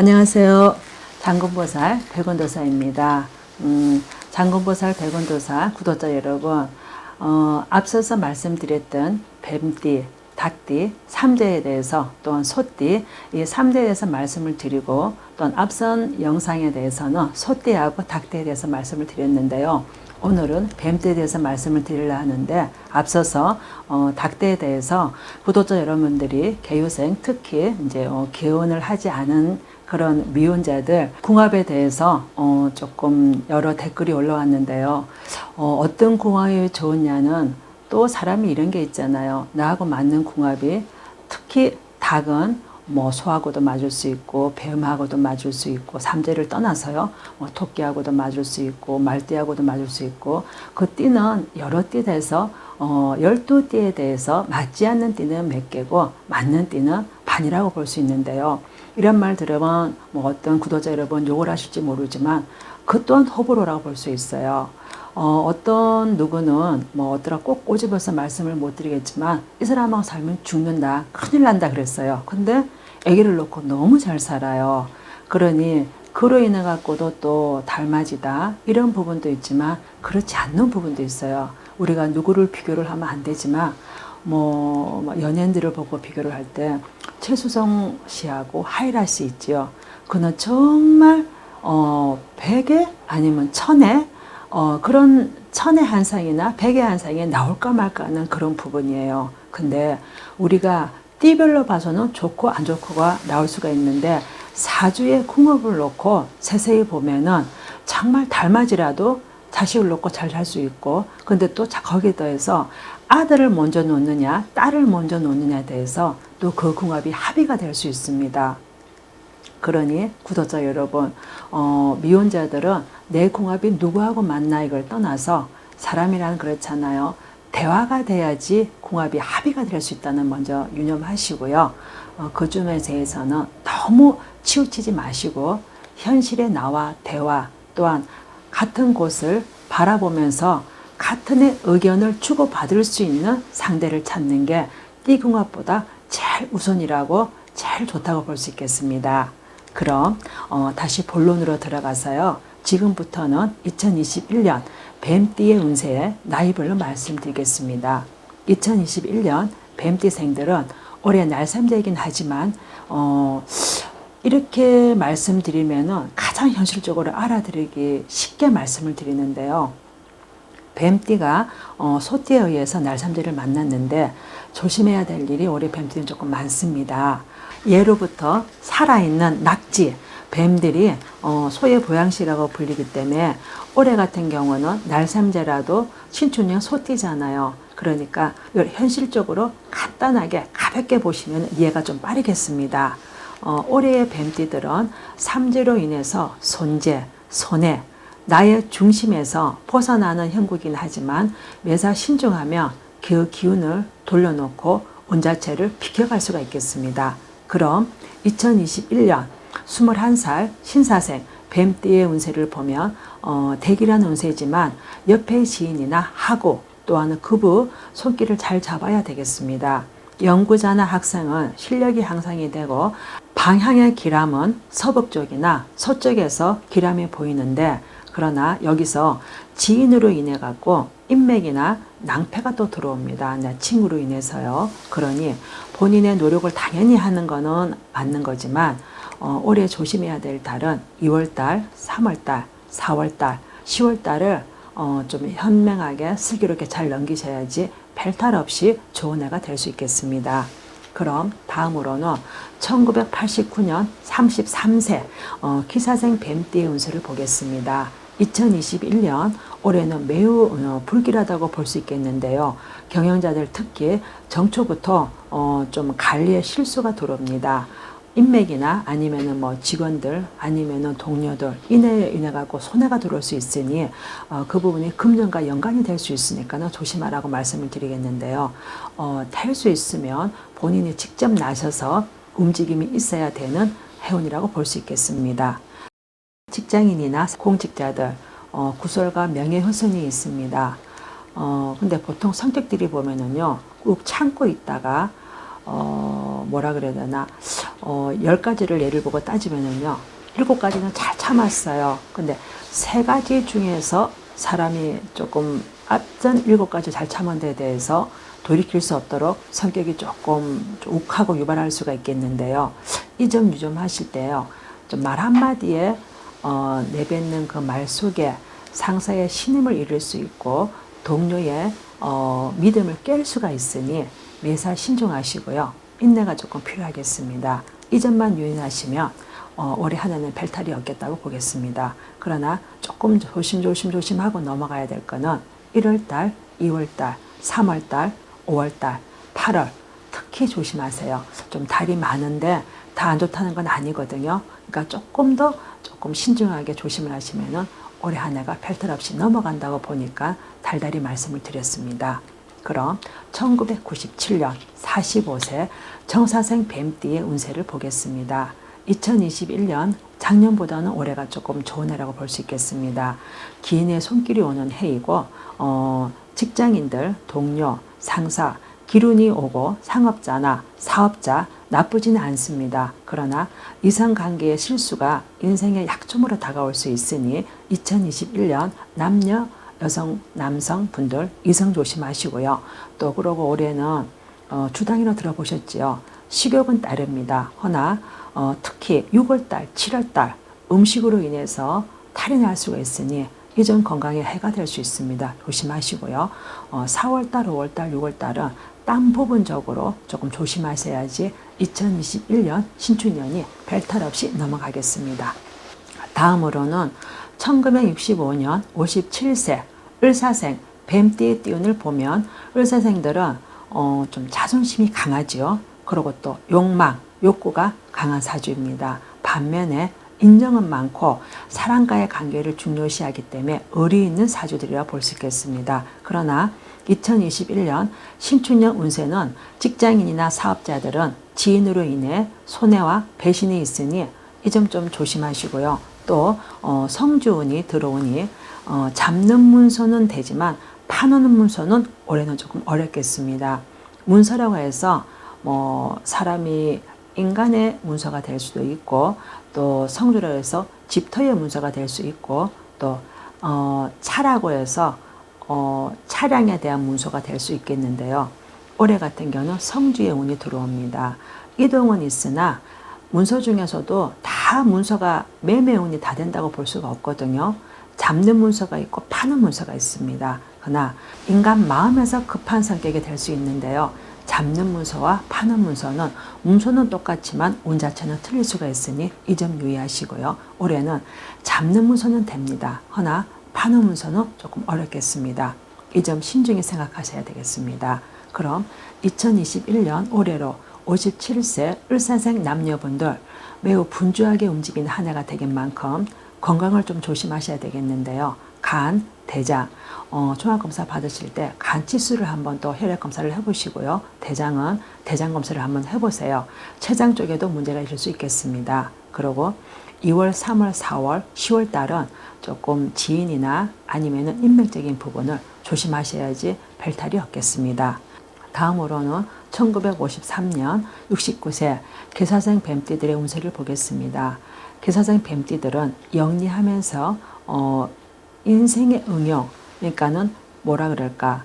안녕하세요. 장군보살 백원도사입니다. 음, 장군보살 백원도사 구독자 여러분, 어, 앞서서 말씀드렸던 뱀띠, 닭띠, 삼재에 대해서 또한 소띠, 이 삼재에 대해서 말씀을 드리고 또한 앞선 영상에 대해서는 소띠하고 닭띠에 대해서 말씀을 드렸는데요. 오늘은 뱀띠에 대해서 말씀을 드리려 하는데 앞서서 어, 닭띠에 대해서 구독자 여러분들이 개유생 특히 이제 어, 개원을 하지 않은 그런 미혼자들 궁합에 대해서 어, 조금 여러 댓글이 올라왔는데요. 어, 어떤 궁합이 좋으냐는 또 사람이 이런 게 있잖아요. 나하고 맞는 궁합이 특히 닭은 뭐 소하고도 맞을 수 있고 뱀하고도 맞을 수 있고 삼재를 떠나서요. 뭐 토끼하고도 맞을 수 있고 말띠하고도 맞을 수 있고 그 띠는 여러 띠 돼서 어, 12띠에 대해서 맞지 않는 띠는 몇 개고 맞는 띠는 반이라고 볼 수 있는데요. 이런 말 들으면 뭐 어떤 구독자 여러분 욕을 하실지 모르지만 그 또한 호불호라고 볼 수 있어요. 어, 어떤 누구는 뭐 어떠라 꼭 꼬집어서 말씀을 못 드리겠지만 이 사람하고 살면 죽는다. 큰일 난다 그랬어요. 근데 아기를 놓고 너무 잘 살아요. 그러니 그로 인해 갖고도 또 달맞이다 이런 부분도 있지만 그렇지 않는 부분도 있어요. 우리가 누구를 비교를 하면 안 되지만 뭐 연예인들을 보고 비교를 할 때 최수성 씨하고 하이라 씨 있지요. 그는 정말 어 백에 아니면 천에 어 그런 천의 한 상이나 백의 한 상이 나올까 말까 하는 그런 부분이에요. 근데 우리가 띠별로 봐서는 좋고 안 좋고가 나올 수가 있는데 사주에 궁합을 놓고 세세히 보면은 정말 달맞이라도 자식을 놓고 잘 살 수 있고 근데 또 거기에 더해서 아들을 먼저 놓느냐 딸을 먼저 놓느냐에 대해서 또 그 궁합이 합의가 될 수 있습니다. 그러니 구독자 여러분 어, 미혼자들은 내 궁합이 누구하고 맞나 이걸 떠나서 사람이란 그렇잖아요. 대화가 돼야지 궁합이 합의가 될 수 있다는 먼저 유념하시고요. 어, 그 점에 대해서는 너무 치우치지 마시고 현실의 나와 대화 또한 같은 곳을 바라보면서 같은 의견을 주고받을 수 있는 상대를 찾는 게 띠궁합보다 제일 우선이라고 제일 좋다고 볼 수 있겠습니다. 그럼 어, 다시 본론으로 들어가서요. 지금부터는 2021년 뱀띠의 운세에 나이별로 말씀드리겠습니다. 2021년 뱀띠생들은 올해 날삼대이긴 하지만 어, 이렇게 말씀드리면은 가장 현실적으로 알아들이기 쉽게 말씀을 드리는데요. 뱀띠가 어, 소띠에 의해서 날삼대를 만났는데 조심해야 될 일이 올해 뱀띠는 조금 많습니다. 예로부터 살아있는 낙지, 뱀들이 어, 소의 보양식이라고 불리기 때문에 올해 같은 경우는 날삼재라도 신춘년 소띠잖아요. 그러니까 현실적으로 간단하게 가볍게 보시면 이해가 좀 빠르겠습니다. 어, 올해의 뱀띠들은 삼재로 인해서 손재, 손해, 나의 중심에서 벗어나는 형국이긴 하지만 매사 신중하며 그 기운을 돌려놓고 온 자체를 비켜갈 수가 있겠습니다. 그럼 2021년 21살 신사생 뱀띠의 운세를 보면 어, 대기라는 운세지만 옆에 지인이나 하고 또한 급부 손길을 잘 잡아야 되겠습니다. 연구자나 학생은 실력이 향상이 되고 방향의 기람은 서북 쪽이나 서쪽에서 기람이 보이는데 그러나 여기서 지인으로 인해 갖고 인맥이나 낭패가 또 들어옵니다. 내 친구로 인해서요. 그러니 본인의 노력을 당연히 하는 거는 맞는 거지만 어, 올해 조심해야 될 달은 2월달, 3월달, 4월달, 10월달을 어, 좀 현명하게 슬기롭게 잘 넘기셔야지 별탈 없이 좋은 해가 될 수 있겠습니다. 그럼 다음으로는 1989년 33세 어, 기사생 뱀띠의 운세를 보겠습니다. 2021년 올해는 매우 어, 불길하다고 볼 수 있겠는데요. 경영자들 특히 정초부터 어, 좀 관리에 실수가 들어옵니다. 인맥이나 아니면은 뭐 직원들 아니면은 동료들 이내 인해 갖고 손해가 들어올 수 있으니 어, 그 부분이 금년과 연관이 될 수 있으니까는 조심하라고 말씀을 드리겠는데요. 어, 탈 수 있으면 본인이 직접 나서서 움직임이 있어야 되는 해운이라고 볼 수 있겠습니다. 직장인이나 공직자들 어, 구설과 명예훼손이 있습니다. 어, 근데 보통 성격들이 보면은요, 꾹 참고 있다가 어, 뭐라 그래야 되나 어, 10가지를 예를 보고 따지면은요. 7가지는 잘 참았어요. 근데 세 가지 중에서 사람이 조금 앞전 7가지 잘 참은 데 대해서 돌이킬 수 없도록 성격이 조금 좀 욱하고 유발할 수가 있겠는데요. 이 점 유점하실 때요. 좀 말 한마디에 어, 내뱉는 그 말 속에 상사의 신임을 잃을 수 있고 동료의 어, 믿음을 깰 수가 있으니 매사 신중하시고요. 인내가 조금 필요하겠습니다. 이 점만 유의하시면 어, 올해 한 해는 별탈이 없겠다고 보겠습니다. 그러나 조금 조심조심 조심하고 넘어가야 될 거는 1월달, 2월달, 3월달, 5월달, 8월 특히 조심하세요. 좀 달이 많은데 다 안 좋다는 건 아니거든요. 그러니까 조금 더 조금 신중하게 조심을 하시면은 올해 한 해가 별탈 없이 넘어간다고 보니까 달달이 말씀을 드렸습니다. 그럼 1997년 45세 정사생 뱀띠의 운세를 보겠습니다. 2021년 작년보다는 올해가 조금 좋은 해라고 볼 수 있겠습니다. 기인의 손길이 오는 해이고 어, 직장인들, 동료, 상사, 기운이 오고 상업자나 사업자 나쁘지는 않습니다. 그러나 이상관계의 실수가 인생의 약점으로 다가올 수 있으니 2021년 남녀 여성, 남성 분들 이성 조심하시고요. 또 그러고 올해는 어, 주당이라 들어보셨지요. 식욕은 따릅니다. 허나 어, 특히 6월달, 7월달 음식으로 인해서 탈이 날 수가 있으니 이전 건강에 해가 될 수 있습니다. 조심하시고요. 어, 4월달, 5월달, 6월달은 땀 부분적으로 조금 조심하셔야지 2021년 신축년이 별탈 없이 넘어가겠습니다. 다음으로는 1965년 57세 을사생 뱀띠의 띠운을 보면 을사생들은 어, 좀 자존심이 강하지요. 그리고 또 욕망, 욕구가 강한 사주입니다. 반면에 인정은 많고 사랑과의 관계를 중요시하기 때문에 의리 있는 사주들이라 볼 수 있겠습니다. 그러나 2021년 신축년 운세는 직장인이나 사업자들은 지인으로 인해 손해와 배신이 있으니 이 점 좀 조심하시고요. 또 어, 성주운이 들어오니 어, 잡는 문서는 되지만 파는 문서는 올해는 조금 어렵겠습니다. 문서라고 해서 뭐 사람이 인간의 문서가 될 수도 있고 또 성주라고 해서 집터의 문서가 될 수 있고 또 어, 차라고 해서 어, 차량에 대한 문서가 될 수 있겠는데요. 올해 같은 경우는 성주의 운이 들어옵니다. 이동은 있으나 문서 중에서도 다 문서가 매매 운이 다 된다고 볼 수가 없거든요. 잡는 문서가 있고 파는 문서가 있습니다. 그러나 인간 마음에서 급한 성격이 될 수 있는데요. 잡는 문서와 파는 문서는 문서는 똑같지만 운 자체는 틀릴 수가 있으니 이 점 유의하시고요. 올해는 잡는 문서는 됩니다. 허나 파는 문서는 조금 어렵겠습니다. 이 점 신중히 생각하셔야 되겠습니다. 그럼 2021년 올해로 57세 을사생 남녀분들 매우 분주하게 움직이는 한 해가 되긴 만큼 건강을 좀 조심하셔야 되겠는데요. 간, 대장, 어, 종합검사 받으실 때 간 치수를 한번 또 혈액 검사를 해보시고요. 대장은 대장 검사를 한번 해보세요. 췌장 쪽에도 문제가 있을 수 있겠습니다. 그리고 2월, 3월, 4월, 10월 달은 조금 지인이나 아니면은 인맥적인 부분을 조심하셔야지 별탈이 없겠습니다. 다음으로는 1953년 69세 개사생 뱀띠들의 운세를 보겠습니다. 개사생 뱀띠들은 영리하면서 어, 인생의 응용, 그러니까는 뭐라 그럴까?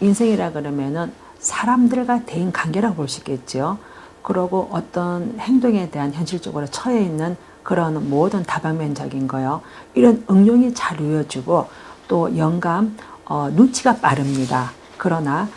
인생이라 그러면은 사람들과 대인 관계라고 볼 수 있겠죠. 그러고 어떤 행동에 대한 현실적으로 처해 있는 그런 모든 다방면적인 거요. 이런 응용이 잘 이어지고 또 영감, 어, 눈치가 빠릅니다. 그러나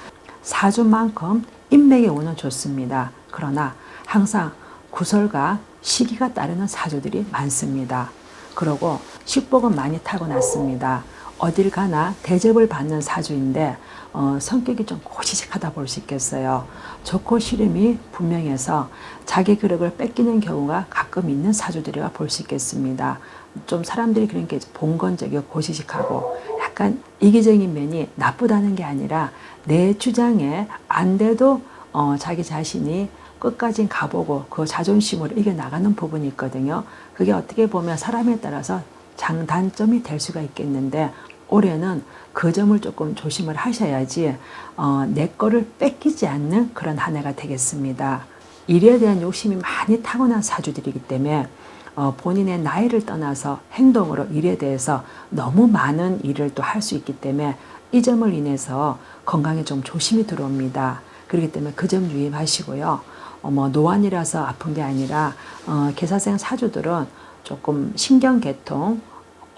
사주만큼 인맥의 운은 좋습니다. 그러나 항상 구설과 시기가 따르는 사주들이 많습니다. 그러고 식복은 많이 타고났습니다. 어딜 가나 대접을 받는 사주인데 어, 성격이 좀 고지식하다 볼 수 있겠어요. 좋고 싫음이 분명해서 자기 그릇을 뺏기는 경우가 가끔 있는 사주들이라 볼 수 있겠습니다. 좀 사람들이 그런 게 봉건적이고 고지식하고 약간 이기적인 면이 나쁘다는 게 아니라 내 주장에 안 돼도 어, 자기 자신이 끝까지 가보고 그 자존심으로 이겨나가는 부분이 있거든요. 그게 어떻게 보면 사람에 따라서 장단점이 될 수가 있겠는데 올해는 그 점을 조금 조심을 하셔야지 어, 내 거를 뺏기지 않는 그런 한 해가 되겠습니다. 일에 대한 욕심이 많이 타고난 사주들이기 때문에 어, 본인의 나이를 떠나서 행동으로 일에 대해서 너무 많은 일을 또 할 수 있기 때문에 이 점을 인해서 건강에 좀 조심이 들어옵니다. 그렇기 때문에 그 점 유의하시고요. 어, 뭐 노안이라서 아픈 게 아니라 어, 개사생 사주들은 조금 신경계통,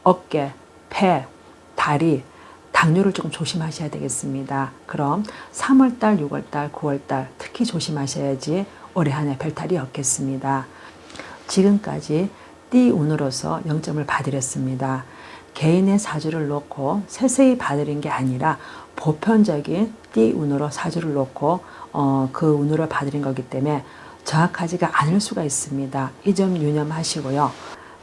어깨, 폐, 다리, 당뇨를 조금 조심하셔야 되겠습니다. 그럼 3월달, 6월달, 9월달 특히 조심하셔야지 올해 한 해 별탈이 없겠습니다. 지금까지 띠운으로서 0점을 받으렸습니다. 개인의 사주를 놓고 세세히 받으린 게 아니라 보편적인 띠운으로 사주를 놓고 어, 그 운으로 받으린 거기 때문에 정확하지가 않을 수가 있습니다. 이 점 유념하시고요.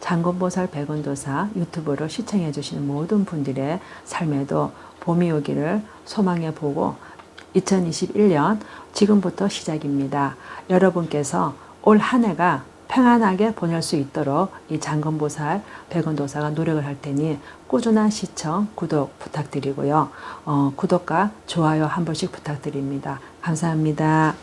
장군보살 백원도사 유튜브를 시청해 주시는 모든 분들의 삶에도 봄이 오기를 소망해 보고 2021년 지금부터 시작입니다. 여러분께서 올 한 해가 평안하게 보낼 수 있도록 이 장건보살 백원도사가 노력을 할 테니 꾸준한 시청, 구독 부탁드리고요. 어, 구독과 좋아요 한 번씩 부탁드립니다. 감사합니다.